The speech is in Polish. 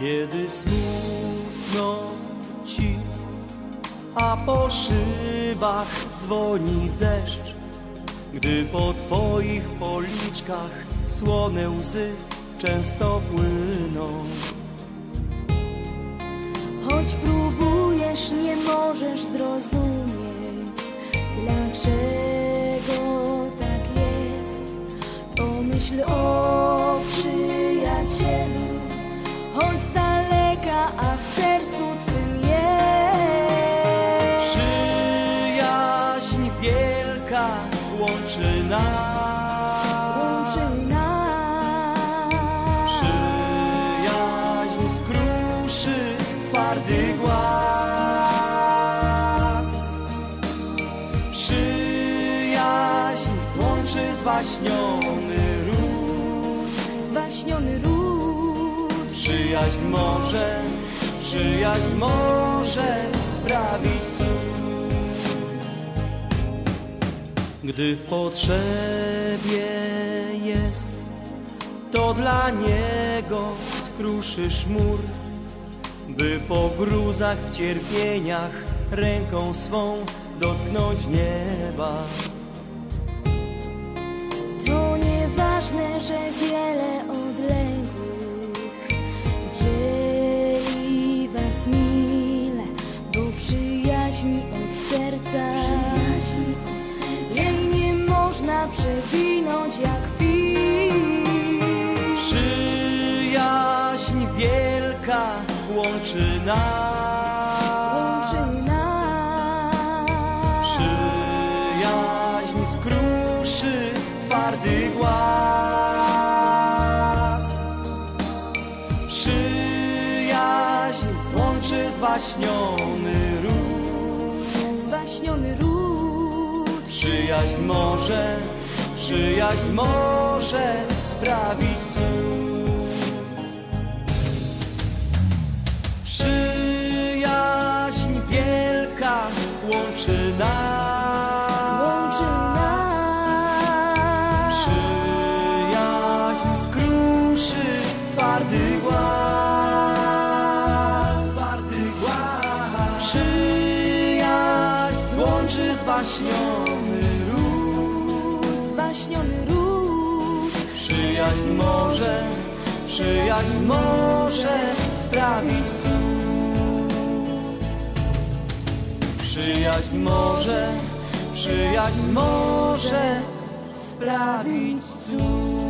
Kiedy smutno ci, a po szybach dzwoni deszcz, gdy po twoich policzkach słone łzy często płyną. Choć próbujesz, nie możesz zrozumieć, dlaczego tak jest. Pomyśl o Przyjaźń wielka łączy nas. Łączy nas. Przyjaźń skruszy twardy głaz. Przyjaźń złączy zwaśniony ród. Zwaśniony ród. Przyjaźń może, przyjaźń może sprawić Gdy w potrzebie jest, to dla niego skruszysz mur, by po gruzach w cierpieniach ręką swą dotknąć nieba. To nieważne, że wiele odległych dzieli was mile, bo przyjaźni od serca, można przewinąć jak fil. Przyjaźń wielka łączy nas. Łączy nas. Przyjaźń skruszy twardy głaz. Przyjaźń złączy zwaśniony ród. Zwaśniony ród. Przyjaźń może, przyjaźń może sprawić cud. Zwaśniony ród. Zwaśniony ród. Przyjaźń może, przyjaźń może sprawić cud. Przyjaźń może, przyjaźń może sprawić cud.